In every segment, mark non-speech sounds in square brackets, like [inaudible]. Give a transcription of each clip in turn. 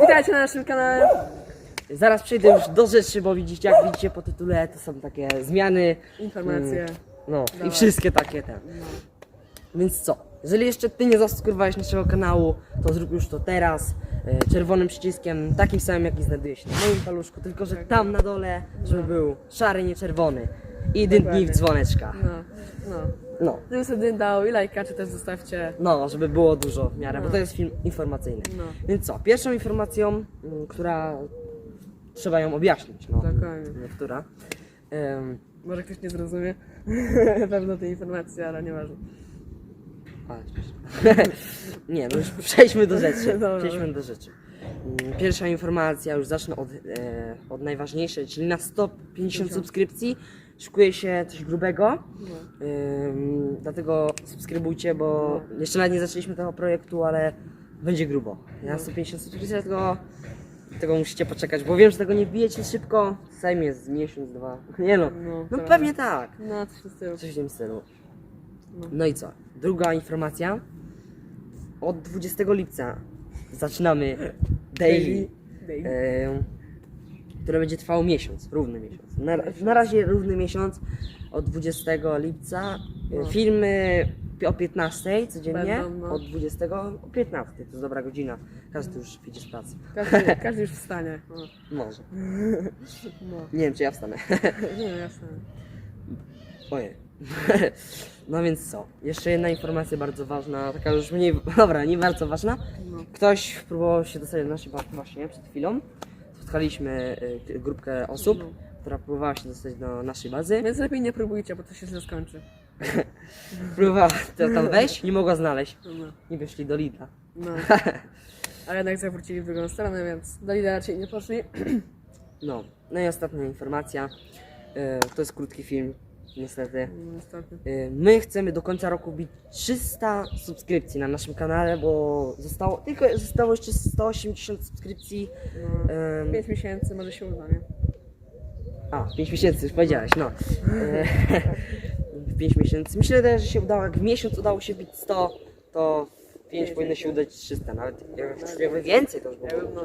Witajcie na naszym kanale. Zaraz przejdę już do rzeczy, bo widzicie, jak widzicie po tytule, to są takie zmiany. Informacje. No Dawaj. i wszystkie takie te. No. Więc co? Jeżeli jeszcze ty nie zasubskrybowałeś naszego kanału, to zrób już to teraz. e, Czerwonym przyciskiem, takim samym jaki znajduje się na moim paluszku, tylko że tam na dole, żeby był szary, nie czerwony. I dętnij w dzwoneczka. No, no. No, Żeby sobie dał i lajka, czy też zostawcie. no, żeby było dużo w miarę, bo No. to jest film informacyjny. No, Więc co? Pierwszą informacją, mm, która trzeba ją objaśnić, no. dokładnie. Nie, która. Em, Może ktoś nie zrozumie [laughs] pewno tej informacji, ale nieważne. A, [laughs] nie, no już przejdźmy do rzeczy. [laughs] Dobra. Przejdźmy do rzeczy. Mm, Pierwsza informacja, już zacznę od, e, od najważniejszej, czyli na 150 subskrypcji szykuje się coś grubego. No. Ym, dlatego subskrybujcie, bo jeszcze nawet nie zaczęliśmy tego projektu, ale będzie grubo. Na 150 subskrypcji, dlatego tego musicie poczekać, bo wiem, że tego nie wbijecie szybko. Zajmie z miesiąc, dwa. [laughs] Nie no. No, No tak. pewnie tak. No, coś z tyłu. Coś w tym stylu. No. No i co? Druga informacja. Od 20 lipca zaczynamy daily, Daily. e, które będzie trwało miesiąc, równy miesiąc. Na, na razie równy miesiąc od 20 lipca. No. Filmy o 15 codziennie, Będą, no. od 20 o 15. To jest dobra godzina. Każdy już idzie z pracy. Każdy, [laughs] każdy już wstanie. No. Może. [laughs] No. Nie wiem, czy ja wstanę. Nie wiem, jasne. Ojej. [laughs] No więc co? Jeszcze jedna informacja bardzo ważna, taka już mniej, dobra, nie bardzo ważna. No. Ktoś próbował się dostać do naszej właśnie przed chwilą. Spotkaliśmy y, grupkę osób, która próbowała się dostać do naszej bazy. Więc lepiej nie próbujcie, bo to się źle skończy. [laughs] Próbowała to tam wejść, nie mogła znaleźć. No. I wyszli do Lidla. no. [laughs] A jednak zawrócili w drugą stronę, więc do Lidla raczej nie poszli. [clears throat] No, no i ostatnia informacja. Y, To jest krótki film, niestety. No, niestety. Y, My chcemy do końca roku bić 300 subskrypcji na naszym kanale, bo zostało tylko zostało jeszcze 180 subskrypcji. No. Ym, 5 miesięcy może się uda, nie? A, 5 miesięcy, już powiedziałeś, no. [laughs] 5 miesięcy. Myślę też, że się udało. Jak w miesiąc udało się bić 100, to w 5 powinno się udać 300. Nawet jak- jakby więcej to już Ja było. no,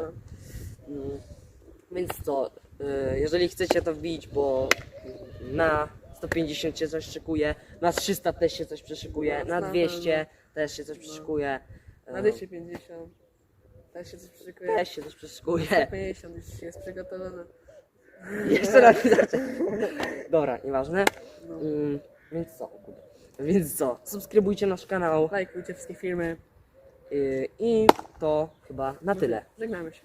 Mm, Więc co, y, jeżeli chcecie to wbić, bo na 150 się coś szykuje, na 300 też się coś przeszykuje, na Na 200 też się coś przeszykuje. na y, 250. Też się coś przykuje. Też się coś przeszykuje. 150 już jest przygotowane. [laughs] Jeszcze raz zacząć. Dobra, nieważne. No. Mm, więc co? Więc co? Subskrybujcie nasz kanał Lajkujcie wszystkie filmy. y, i to chyba na tyle. Żegnamy się.